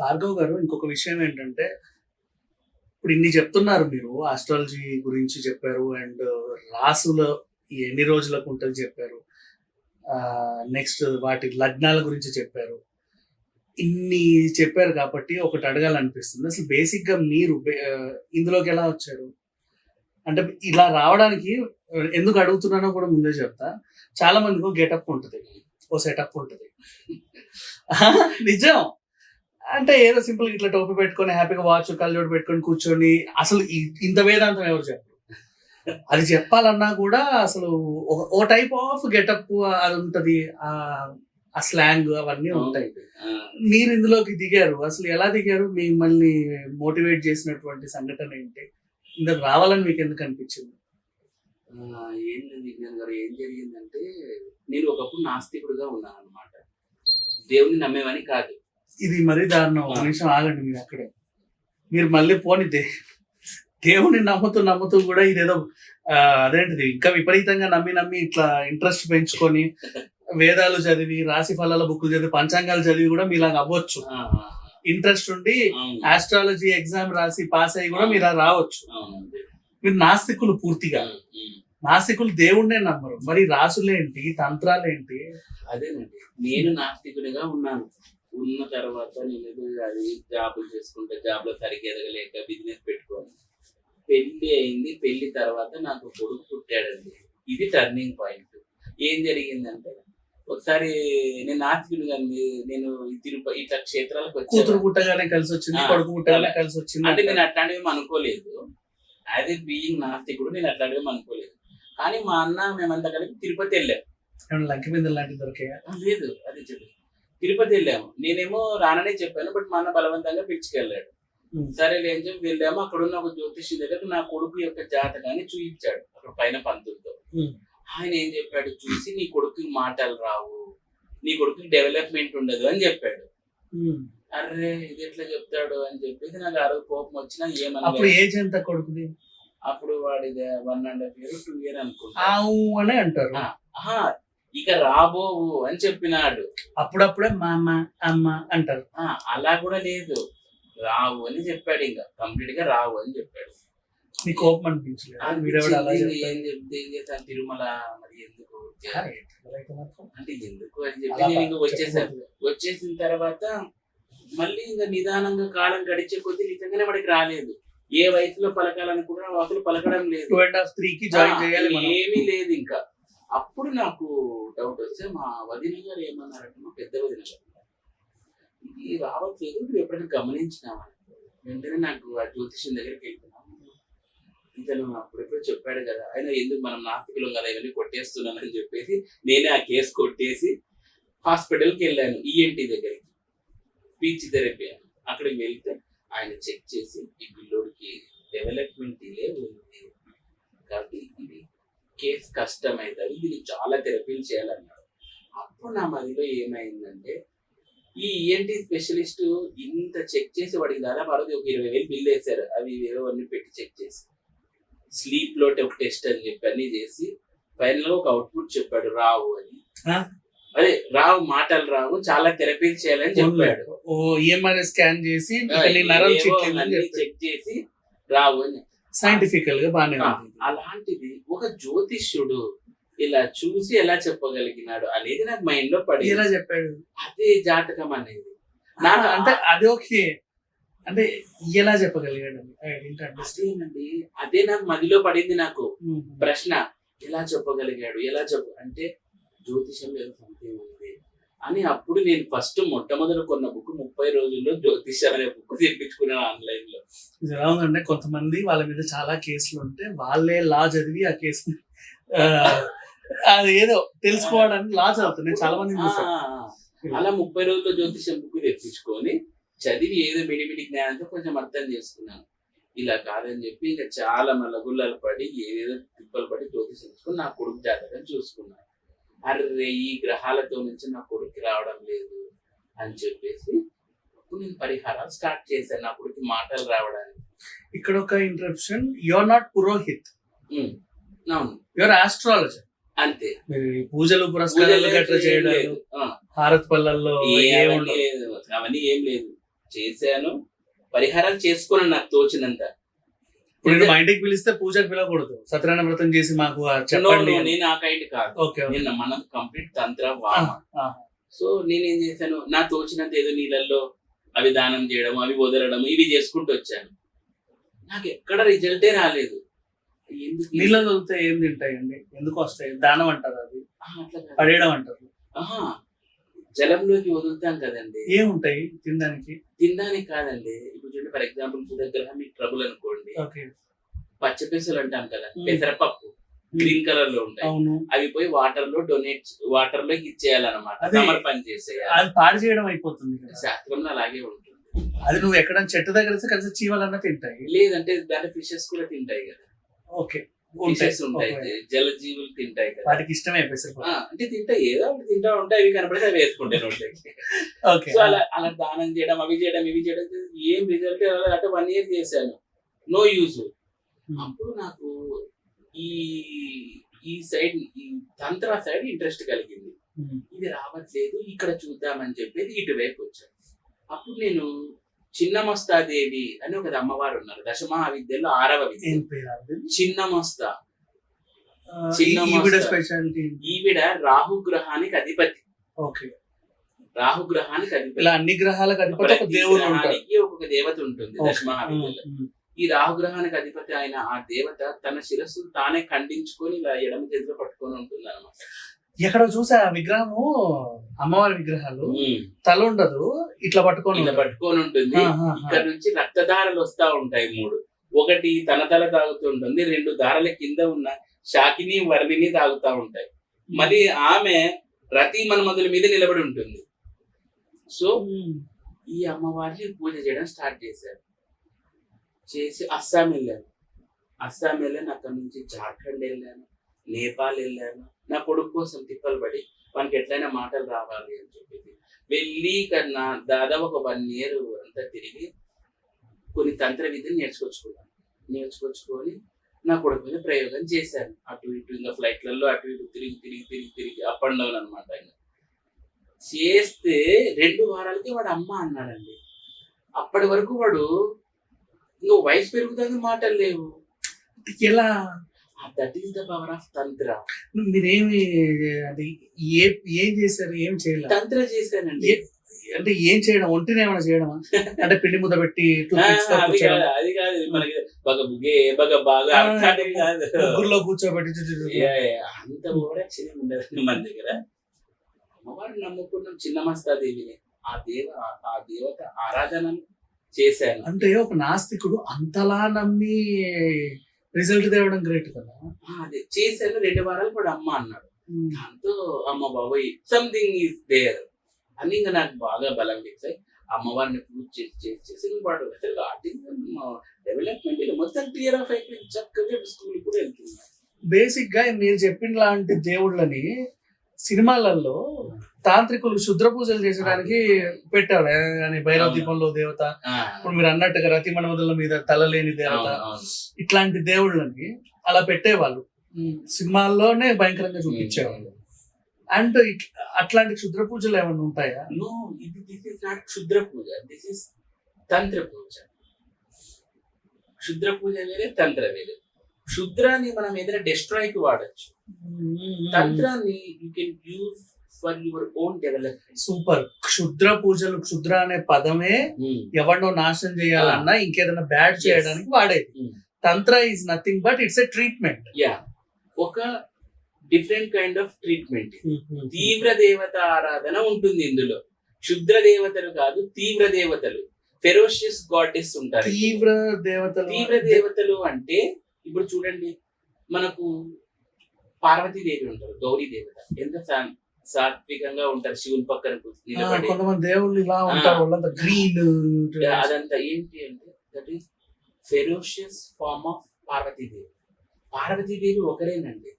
భార్గవ్ గారు ఇంకొక విషయం ఏంటంటే ఇప్పుడు ఇన్ని చెప్తున్నారు మీరు ఆస్ట్రాలజీ గురించి చెప్పారు అండ్ రాసులు ఎన్ని రోజులకు ఉంటుంది చెప్పారు. నెక్స్ట్ వాటి లగ్నాల గురించి చెప్పారు. ఇన్ని చెప్పారు కాబట్టి ఒకటి అడగాలనిపిస్తుంది. అసలు బేసిక్గా మీరు ఇందులోకి ఎలా వచ్చారు? అంటే ఇలా రావడానికి ఎందుకు అడుగుతున్నానో కూడా ముందే చెప్తా. చాలా మందికి గెటప్ ఉంటుంది. ఓ సెటప్ ఉంటుంది. నిజం. అంటే ఏదో సింపుల్ ఇట్లా టోపీ పెట్టుకొని హ్యాపీగా వాచ్ కళ్ళజోడు పెట్టుకొని కూర్చొని అసలు ఇంత వేదాంతం ఎవరు చెప్పరు. అది చెప్పాలన్నా కూడా అసలు ఓ టైప్ ఆఫ్ గెటప్ అది ఉంటది. ఆ ఆ స్లాంగ్ అవన్నీ ఉంటాయి. మీరు ఇందులోకి దిగారు. అసలు ఎలా దిగారు? మిమ్మల్ని మోటివేట్ చేసినటువంటి సంఘటన ఏంటి? ఇందుకు రావాలని మీకు ఎందుకు అనిపించింది? ఏం లేదు విజ్ఞాన్ గారు? ఏం జరిగిందంటే నేను ఒకప్పుడు నాస్తికుడుగా ఉన్నాను అనమాట దేవుని నమ్మేవని కాదు. ఇది మరీ దారుణం. ఒక నిమిషం ఆగండి మీరు అక్కడే. మీరు మళ్ళీ పోని దే- దేవుని నమ్ముతూ నమ్ముతూ కూడా ఇదేదో అదేంటిది? ఇంకా విపరీతంగా నమ్మి నమ్మి ఇట్లా ఇంట్రెస్ట్ పెంచుకొని వేదాలు చదివి రాశి ఫలాల బుక్కులు చదివి పంచాంగాలు చదివి కూడా మీలాగా అవ్వచ్చు. ఇంట్రెస్ట్ ఉండి ఆస్ట్రాలజీ ఎగ్జామ్ రాసి పాస్ అయ్యి కూడా మీరు రావచ్చు. మీరు నాస్తికులు పూర్తిగా. నాస్తికులు దేవుణ్ణే నమ్మరు. మరి రాసులేంటి తంత్రాలేంటి? అదేనండి. నేను నాస్తికుడిగా ఉన్నాను. ఉన్న తర్వాత నేను అది జాబులు చేసుకుంటే జాబ్లో సరిగ్గా ఎదగలేక బిజినెస్ పెట్టుకోను పెళ్ళి అయింది. పెళ్ళి తర్వాత నాకు కొడుకు పుట్టాడండి. ఇది టర్నింగ్ పాయింట్ ఏం జరిగిందంటే ఒకసారి నేను నాస్తికుడిగా నేను ఈ తిరుపతి ఇట్లా క్షేత్రాలకు కూతురు వచ్చాను పుట్టగానే కలిసి వచ్చింది కొడుకు పుట్టగానే కలిసి వచ్చింది అంటే నేను అట్లాంటివి అనుకోలేదు. యాజ్ ఏ బీయింగ్ నాస్తికుడు నేను అట్లాంటివి అనుకోలేదు. కానీ మా అన్న మేమంతా కలిపి తిరుపతి వెళ్ళాం. లంకి మీద లాంటివి దొరికాయా? లేదు అది చెప్పు. తిరుపతి వెళ్ళాము. నేనేమో రాననే చెప్పాను బట్ మా అన్న బలవంతంగా పిలుచుకెళ్ళాడు. సరే లేని చెప్పి వెళ్ళాము. అక్కడ ఉన్న ఒక జ్యోతిషి దగ్గర నా కొడుకు యొక్క జాతకాన్ని చూపించాడు అక్కడ పైన పంతులతో. ఆయన ఏం చెప్పాడు? చూసి నీ కొడుకుకి మాటలు రావు నీ కొడుకుకి డెవలప్మెంట్ ఉండదు అని చెప్పాడు. అరే ఇది ఎట్లా చెప్తాడు అని చెప్పేసి నాకు ఆ రోజు కోపం వచ్చినా ఏమన్నా ఏజ్ ఎంత కొడుకుది? అప్పుడు వాడిది one and half year two year అనుకుంటా. అంటారు. ఇక రాబోవు అని చెప్పినాడు. అప్పుడప్పుడే మా అమ్మ అమ్మ అంటారు. ఆ, అలా కూడా లేదు. రావు అని చెప్పాడు ఇంకా. కంప్లీట్గా రావు అని చెప్పాడు. మీ కోపం అనిపించలేదు. అలా అనిపించింది, ఏం చెప్తే ఏం చేస్తాను తిరుమల మరి ఎందుకు ఆ, ఎట్లయితే మాత్రం. అంటే ఎందుకు అని చెప్పి అలా నేను ఇంకా వచ్చేసాను చెప్పకూడదు. వచ్చేసిన తర్వాత మళ్ళీ ఇంకా నిదానంగా కాలం గడిచే కొద్దీ నిజంగానే వాడికి రాలేదు. ఏ వయసులో పలకాలనుకున్నా వయసులో పలకడం లేదు. టూ అండ్ హాఫ్ త్రీ కి జాయిన్ చేయాలి మనం. ఏమీ లేదు ఇంకా. అప్పుడు నాకు డౌట్ వస్తే మా వదిన గారు ఏమన్నారంటే మా పెద్ద వదిన గారు ఇది రావట్లేదు నువ్వు ఎప్పుడైనా గమనించినావా? వెంటనే నాకు ఆ జ్యోతిష్యం దగ్గరికి వెళ్తున్నాను ఇతను అప్పుడెప్పుడు చెప్పాడు కదా ఆయన ఎందుకు మనం నాస్తికులం కదా ఇవన్నీ కొట్టేస్తున్నానని చెప్పేసి నేనే ఆ కేసు కొట్టేసి హాస్పిటల్కి వెళ్ళాను ఈఎన్టీ దగ్గరికి. స్పీచ్ థెరపీ అని అక్కడికి వెళ్తే ఆయన చెక్ చేసి ఈ పిల్లోడికి డెవలప్మెంట్ డిలే ఉంది. కాబట్టి ఇది కేసు కష్టమైతుంది దీనికి చాలా థెరపీలు చేయాలన్నాడు. అప్పుడు నా మదిలో ఏమైందంటే ఈ E ఈఎన్టీ స్పెషలిస్ట్ ఇంత చెక్ చేసి వాడికి దాదాపు ఒక ఇరవై వేలు బిల్ వేశారు. అవి ఏవో అన్ని పెట్టి చెక్ చేసి. స్లీప్లో ఒక టెస్ట్ అని చెప్పి అన్ని చేసి ఫైనల్ ఒక అవుట్పుట్ చెప్పాడు రావు అని? అదే రావు మాటలు రావు చాలా థెరపీలు చేయాలని చెప్పాడు. ఓ ఈఎంఆర్ స్కాన్ చేసి చెక్ చేసి రావు అని. సైంటిఫికల్గా ఆ, ఉంది అలాంటిది ఒక జ్యోతిష్యుడు ఇలా చూసి ఎలా చెప్పగలిగినాడు అనేది నాకు మైండ్లో పడి ఎలా చెప్పాడు? అదే జాతకం అనేది. నాకు అంటే అది ఓకే. అంటే ఎలా చెప్పగలిగాడు అదేనండి. అదే నాకు మదిలో పడింది నాకు. ప్రశ్న ఎలా చెప్పగలిగాడు? ఎలా చెప్ప అంటే జ్యోతిషంలో ఏదో సంథింగ్ అని అప్పుడు నేను ఫస్ట్ మొట్టమొదటి కొన్న బుక్ ముప్పై రోజుల్లో జ్యోతిషం అనే బుక్ తెప్పించుకున్నాను ఆన్లైన్లో. ఇది ఎలా ఉందంటే కొంతమంది వాళ్ళ మీద చాలా కేసులు ఉంటే వాళ్ళే లా చదివి ఆ కేసు అది ఏదో తెలుసుకోవడానికి లా చదువుతాను నేను చాలా మంది. అలా ముప్పై రోజుల్లో జ్యోతిషం బుక్ తెప్పించుకొని చదివి ఏదో మిడిమిడి జ్ఞానంతో కొంచెం అర్థం చేసుకున్నాను. ఇలా కాదని చెప్పి ఇంకా చాలా మళ్ళీ గుళ్ళలు పడి ఏదేదో తిప్పలు పడి జ్యోతిషం తీసుకొని నా కొడుకు జాతకం చూసుకున్నాను. అర్రే ఈ గ్రహాలతో నుంచి నా కొడుకు రావడం లేదు అని చెప్పేసి అప్పుడు నేను పరిహారాలు స్టార్ట్ చేశాను నా కొడుకు మాటలు రావడానికి. ఇక్కడ ఒక ఇంటరప్షన్ యువర్ నాట్ పురోహిత్ అవును. యువర్ ఆస్ట్రాలజర్ అంతే. పూజలు పురస్కారాలు గట్రా ఏం చేయడాలు లేదు. హారత్ పల్లల్లో అవన్నీ ఏం లేదు. చేశాను. పరిహారాలు చేసుకున్నాను నాకు తోచినంత. ఇప్పుడు నేను మా ఇంటికి పిలిస్తే పూజకు పిలవకూడదు. సత్యనారాయణ వ్రతం చేసి మాకు చెప్పండి నేను ఆ కైండ్ కాదు. Okay okay. నేను మన కంప్లీట్ తంత్ర వామ. సో నేనేం చేశాను? నా తోచినంత ఏదో నీళ్ళల్లో అవి దానం చేయడం అవి వదలడం ఇవి చేసుకుంటూ వచ్చాను. నాకు ఎక్కడ రిజల్టే రాలేదు. ఎందుకు నీళ్ళ చదివితే ఏం తింటాయండి? ఎందుకు వస్తాయి? దానం అంటారు అది. అట్లా. పడేయడం అంటారు. ఆహా జలంలోకి వదులుతాం కదండి. ఏముంటాయి తినడానికి? తినడానికి కాదండి. ఇప్పుడు చూడండి ఫర్ ఎగ్జాంపుల్ బుధగ్రహం మీకు ట్రబుల్ అనుకోండి. పచ్చ పెసలు అంటాం కదా. పెసరపప్పు గ్రీన్ కలర్లో ఉంటాయి. అవును. అవి పోయి వాటర్లో డొనేట్ వాటర్లో ఇచ్చేయాలన్నమాట. అదే. సమర్పణ చేసేయాలి. అది పాడు చేయడం అయిపోతుంది శాస్త్రంలో అలాగే ఉంటుంది. అది నువ్వు ఎక్కడ చెట్టు దగ్గర కలిసి చీమలన్నా తింటాయి. లేదంటే దాంట్లో ఫిషెస్ కూడా తింటాయి కదా. ఓకే. ఫిషెస్ ఉంటాయి. జలజీవులు తింటాయి కదా. వాటికి ఇష్టమే ఆ, అంటే తింటాయి ఏదో ఒకటి తింటా ఉంటాయి అవి కనపడితే అవి వేసుకుంటాయి నోట్లోకి. సో అలా అలా దానం చేయడం అవి చేయడం ఇవి చేయడం ఏం రిజల్ట్ అంటే వన్ ఇయర్ చేశాను. No use Hmm. అప్పుడు నాకు ఈ ఈ సైడ్ ఈ తంత్ర సైడ్ ఇంట్రెస్ట్ కలిగింది. ఉమ్. ఇది రావట్లేదు ఇక్కడ చూద్దామని చెప్పేది ఇటువైపు వచ్చాను. అప్పుడు నేను చిన్నమస్తాదేవి అని ఒక అమ్మవారు ఉన్నారు దశమహావిద్యలో ఆరవ విద్య. ఏం పేరు? చిన్నమస్తా. ఈవిడ మస్త. స్పెషాలిటీ ఈవిడ రాహు గ్రహానికి అధిపతి. ఓకే. రాహు గ్రహానికి అధిపతి. ఇలా అన్ని గ్రహాలకు అధిపతి ఒక ప్రతి దేవుడు ఉంటాడు. గ్రహానికి ఒక్కొక్క దేవత ఉంటుంది. దశమహావిద్యలో. ఉమ్, ఉమ్. ఈ రాహుగ్రహానికి అధిపతి అయిన ఆ దేవత తన శిరస్సు తానే ఖండించుకొని ఇలా ఎడమ చేతిలో పట్టుకొని ఉంటుంది అనమాట ఎక్కడ చూసా ఆ విగ్రహము? అమ్మవారి విగ్రహాలు. తల ఉండదు ఇట్లా పట్టుకొని ఉంటుంది. పట్టుకొని ఉంటుంది. ఇక్కడ నుంచి రక్తధారలు వస్తా ఉంటాయి మూడు. ఒకటి తన తల తాగుతూ ఉంటుంది రెండు దారాల కింద ఉన్న శాకిని వర్ణిని తాగుతా ఉంటాయి. మళ్ళీ ఆమె రతి మన్మధుల మీద నిలబడి ఉంటుంది. సో. ఈ అమ్మవారిని పూజ చేయడం స్టార్ట్ చేశారు. చేసి అస్సాం వెళ్ళాను. అస్సాం వెళ్ళాను అక్కడ నుంచి జార్ఖండ్ వెళ్ళాను నేపాల్ వెళ్ళాను. నా కొడుకు కోసం తిప్పలు పడి వానికి ఎట్లయినా మాటలు రావాలి అని చెప్పేసి వెళ్ళి కన్నా దాదాపు ఒక వన్ ఇయర్ అంతా తిరిగి కొన్ని తంత్ర విధులు నేర్చుకొచ్చుకున్నాను. నేర్చుకొచ్చుకొని నా కొడుకు మీద ప్రయోగం చేశాను. అటు ఇటు ఇంకా ఫ్లైట్లలో అటు ఇటు తిరిగి తిరిగి తిరిగి తిరిగి అప్ అండ్ డౌన్ అనమాట ఆయన. చేస్తే రెండు వారాలకి వాడు అమ్మ అన్నాడండి. అప్పటి వరకు వాడు ఇంకా వయసు పెరుగుతుంది మాటలు లేవు. ఎలా? That is the power of tantra మీరేమి అది ఏ ఏం చేశారు ఏం చేయలేదు? తంత్ర చేశానండి. అంటే ఏం చేయడం? ఒంటిని ఏమైనా చేయడమా? అంటే పిండి ముద్ద పెట్టి అది కాదు మనకి బగ బుగే బగ బాగా ముగ్గురులో కూర్చోబెట్టి అంత ఓవరాక్షన్ ఉండదు మన దగ్గర. అమ్మవారిని నమ్ముకున్నాం చిన్నమస్తాదేవిని ఆ దేవ ఆ దేవత ఆరాధనను చేశాను. అంటే ఒక నాస్తికుడు అంతలా నమ్మి రిజల్ట్ తేవడం గ్రేట్ కదా. అదే. చేశాను రెండు వారాలు కూడా అమ్మ అన్నాడు. దాంతో అమ్మ బాబోయ్ సంథింగ్ ఈస్ దేర్ అని ఇంకా నాకు బాగా బలం తెచ్చాయి అమ్మవారిని పూజ చేసి చేసి చేసి వాడు అసలు ఆర్టిజం డెవలప్మెంట్ మొత్తం క్లియర్ ఆఫ్ అయిపోయింది. చక్కగా స్కూల్ కూడా వెళ్తున్నాను బేసిక్గా మీరు చెప్పిన లాంటి దేవుళ్ళని సినిమాలలో తాంత్రికులు శుద్ర పూజలు చేసడానికి పెట్టారు అని భైరవ. దీపంలో దేవత ఇప్పుడు మీరు అన్నట్టుగా రతి మన్మధుల మీద తల లేని దేవత. ఇట్లాంటి దేవుళ్ళని అలా పెట్టేవాళ్ళు. సినిమాల్లోనే భయంకరంగా చూపించేవాళ్ళు. అండ్ అట్లాంటి క్షుద్ర పూజలు ఏమైనా ఉంటాయా? No, ఇది దిస్ ఇస్ నాట్ క్షుద్ర పూజ. దిస్ ఇస్ తంత్ర పూజ. క్షుద్ర పూజ వేరే తంత్ర వేరే క్షుద్రాన్ని మనం ఏదైనా destroy కి వాడచ్చు. తంత్రాన్ని you can use for your own development super క్షుద్ర పూజలు క్షుద్ర అనే పదమే ఎవరినో నాశనం చేయాలన్నా ఇంకేదైనా బ్యాడ్ చేయడానికి వాడేది. Tantra is nothing but it's a treatment yeah ఒక డిఫరెంట్ కైండ్ ఆఫ్ ట్రీట్మెంట్ తీవ్ర దేవత ఆరాధన ఉంటుంది ఇందులో క్షుద్ర దేవతలు కాదు తీవ్ర దేవతలు ఫెరోషియస్ గాడెస్ ఉంటారు తీవ్ర దేవతలు తీవ్ర దేవతలు అంటే ఇప్పుడు చూడండి మనకు పార్వతీదేవి ఉంటారు గౌరీ దేవత ఎంత సాత్వికంగా ఉంటారు శివుని పక్కన నిలబడి. కొంతమంది దేవుళ్ళు ఇలా ఉంటారు వాళ్ళంతా గ్రీన్ అదంతా ఏంటి అంటే that is ferocious form of Parvatidevi. Parvatidevi ఒకరేనండి.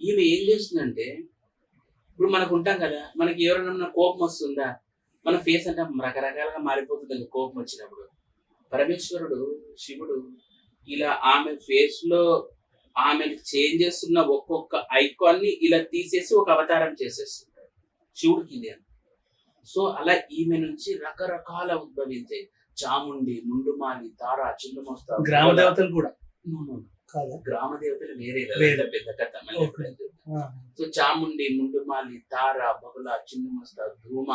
ఈమె ఏం చేస్తుందంటే ఇప్పుడు మనకు ఉంటాం కదా మనకి ఎవరైనా కోపం వస్తుందా? మన ఫేస్ అంటే రకరకాలుగా మారిపోతుంది కోపం వచ్చినప్పుడు. పరమేశ్వరుడు శివుడు ఇలా ఆమె ఫేస్లో ఆమె చేంజ్ చేస్తున్న ఒక్కొక్క ఐకాన్ని ఇలా తీసేసి ఒక అవతారం చేసేస్తుంటాడు. శివుడికి ఇది. సో అలా ఈమె నుంచి రకరకాల ఉద్భవించాయి. చాముండి ముండుమాలి తార చిన్నమోస్తా గ్రామ దేవతలు కూడా? గ్రామ దేవతలు వేరే పెద్ద కథ సో చాముండి ముండుమాలి తార బహుళ చిన్నమస్త ధూమ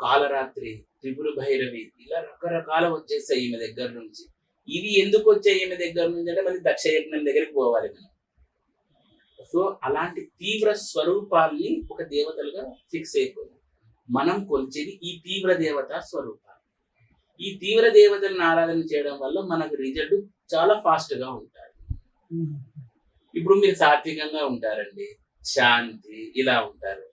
కాలరాత్రి త్రిపుర భైరవి ఇలా రకరకాల వచ్చేసాయి ఈమె దగ్గర నుంచి. ఇవి ఎందుకు వచ్చాయి ఈమె దగ్గర నుంచి అంటే మళ్ళీ దక్షయజ్ఞం దగ్గరికి పోవాలి మనం. సో అలాంటి తీవ్ర స్వరూపాల్ని ఒక దేవతలుగా ఫిక్స్ అయిపోయింది మనం కొలిచేది ఈ తీవ్ర దేవత స్వరూపాలు. ఈ తీవ్ర దేవతలను ఆరాధన చేయడం వల్ల మనకు రిజల్ట్ చాలా ఫాస్ట్గా ఉంటారు ఇప్పుడు మీరు సాత్వికంగా ఉంటారండి. శాంతి ఇలా ఉంటారు.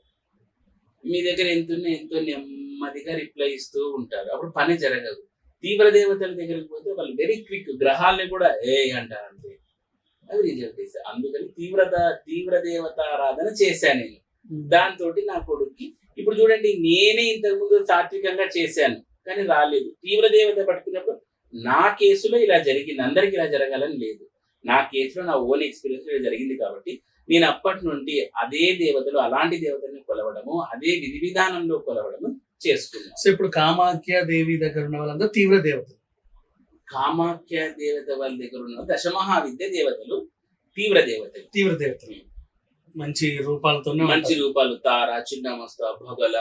మీ దగ్గర ఎంత ఎంతో నెమ్మదిగా రిప్లై ఇస్తూ ఉంటారు. అప్పుడు పని జరగదు. తీవ్ర దేవతల దగ్గరికి పోతే వాళ్ళు వెరీ క్విక్ గ్రహాలని కూడా ఏ అంటారంటే అది రిజల్ట్ చేశారు. అందుకని తీవ్రత తీవ్ర దేవత ఆరాధన చేశాను నేను. ఉమ్. దాంతో నా కొడుక్కి ఇప్పుడు చూడండి నేనే ఇంతకుముందు సాత్వికంగా చేశాను కానీ రాలేదు. తీవ్ర దేవత పట్టుకున్నప్పుడు నా కేసులో ఇలా జరిగింది అందరికి ఇలా జరగాలని లేదు. నా కేసులో నా ఓన్ ఎక్స్పీరియన్స్ ఇలా జరిగింది కాబట్టి నేను అప్పటి నుండి అదే దేవతలు అలాంటి దేవతల్ని కొలవడము అదే విధి విధానంలో కొలవడము చేసుకున్నాను సో ఇప్పుడు కామాఖ్య దేవి దగ్గర ఉన్న వాళ్ళందరూ తీవ్ర దేవతలు. కామాఖ్య దేవత వాళ్ళ దగ్గర ఉన్న దశమహావిద్య దేవతలు తీవ్ర దేవతలు. తీవ్ర దేవతలు. మంచి రూపాలతోనే మంచి. రూపాలు తార చిన్నమస్త భొగల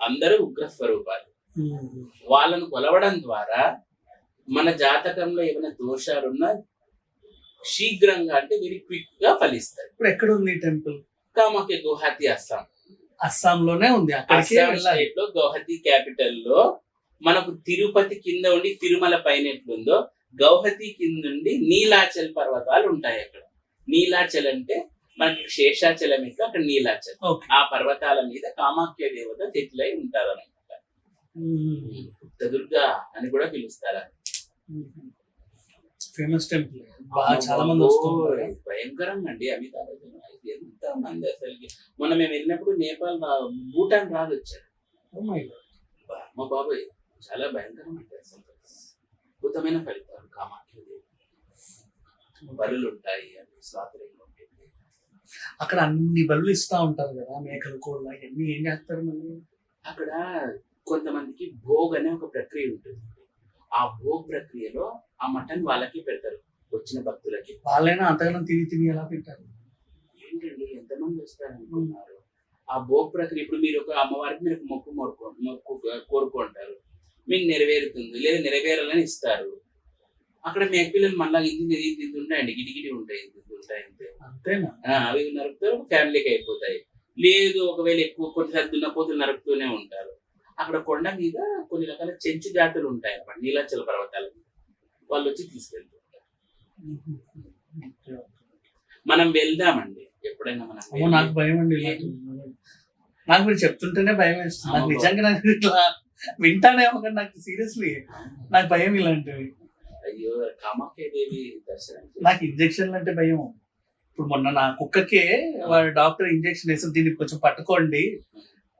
అందరూ ఉగ్ర స్వరూపాలు. వాళ్ళను కొలవడం ద్వారా మన జాతకంలో ఏమైనా దోషాలున్నా శీఘ్రంగా అంటే వెరీ క్విక్గా ఫలిస్తాయి. ఇప్పుడు ఎక్కడ ఉంది టెంపుల్? కామాఖ్య గౌహతి అస్సాం అస్సాం లోనే ఉంది. అక్కడికి అస్సాం వెళ్ళాలి. స్టేట్లో గౌహతి క్యాపిటల్లో మనకు తిరుపతి కింద ఉండి తిరుమల పైన ఎట్లుందో గౌహతి కింద ఉండి నీలాచల్ పర్వతాలు ఉంటాయి అక్కడ. నీలాచల్ అంటే మనకి శేషాచలం ఇంకా అక్కడ నీలాచల్. ఓకే. ఆ పర్వతాల మీద కామాఖ్య దేవత సెటిల్ అయి ఉంటారు అనమాట దుర్గా అని కూడా పిలుస్తారు ఫేమస్ టెంపుల్. బాగా చాలా మంది వస్తున్నారు ఓయ్, భయంకరంగా అండి బచ్చన్ అయితే ఎంత మంది అసలుకి. మొన్న మేము వెళ్ళినప్పుడు నేపాల్ భూటాన్ రాదు వచ్చారు Oh. మా బాబాయ్ చాలా భయంకరం అంటే అసలు. అద్భుతమైన ఫలితాలు కామాఖ్య దేవి. బలులు ఉంటాయి స్వాతంత్ర్యం ఉంటుంది. అక్కడ అన్ని బళ్ళు ఇస్తా ఉంటారు కదా మేకలు కోళ్ళ ఇవన్నీ ఏం చేస్తారు మళ్ళీ అక్కడ కొంతమందికి భోగ్ అనే ఒక ప్రక్రియ ఉంటుంది. ఆ భోగ్ ప్రక్రియలో ఆ మటన్ వాళ్ళకి పెడతారు. వచ్చిన భక్తులకి. వాళ్ళైనా అంతగానం తిని తిని ఎలా తింటారు? ఏంటండి? ఎంతమంది వస్తారనుకున్నారు ఆ భోగ్ ప్రక్రియ ఇప్పుడు మీరు ఒక అమ్మవారికి మీరు మొక్కు మొక్కు మొక్కు కోరుకుంటారు. మీకు నెరవేరుతుంది. లేదా నెరవేరాలని ఇస్తారు. అక్కడ మేకపిల్లలు మళ్ళీ ఇంది ఇంది ఇంది ఉంటాయండి. గిడిగిడి ఉంటాయి ఇంది ఉంటాయి అంతే. అంతేనా? అవి నరుకుతారు ఫ్యామిలీకి అయిపోతాయి. లేదు ఒకవేళ ఎక్కువ కొన్నిసార్లు దున్నపోతులు నరుకుతూనే ఉంటారు. అక్కడ కొండ మీద కొన్ని రకాల చెంచు జాతులు ఉంటాయి. అన్నమాట నీలాచల పర్వతాల. మీద వాళ్ళు వచ్చి తీసుకెళ్తుంటారు. మనం వెళ్దామండి ఎప్పుడైనా మనం నాకు భయం అండి. నాకు మీరు చెప్తుంటేనే భయం వేస్తుంది. నాకు. నిజంగా నాకు ఇట్లా వింటానేమో కానీ నాకు సీరియస్లీ నాకు భయం ఇలాంటివి. అయ్యో కామాఖ్య దేవి దర్శనం నాకు ఇంజక్షన్లు అంటే భయం. ఇప్పుడు మొన్న నా కుక్కకే వాడు డాక్టర్ ఇంజక్షన్ వేసి దీన్ని కొంచెం పట్టుకోండి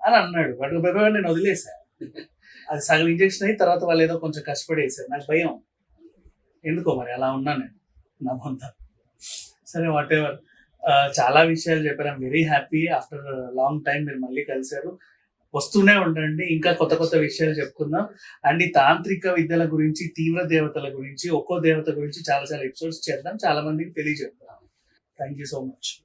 అని అన్నాడు. పట్టుకోపోయి నేను వదిలేసా. అది సగం ఇంజక్షన్ అయిన తర్వాత వాళ్ళు ఏదో కొంచెం కష్టపడి వేసారు నాకు భయం. ఎందుకో మరి అలా ఉన్నాను నేను. నా బొంత. సరే వాట్ ఎవర్ చాలా విషయాలు చెప్పారు. I'm very happy after long time మీరు మళ్ళీ కలిశారు. వస్తూనే ఉండండి. ఇంకా కొత్త కొత్త విషయాలు చెప్పుకుందాం అండ్ ఈ తాంత్రిక విద్యల గురించి తీవ్ర దేవతల గురించి ఒక్కో దేవత గురించి చాలా చాలా ఎపిసోడ్స్ చేద్దాం. చాలా మందికి తెలియజెప్తాం థ్యాంక్ యూ సో మచ్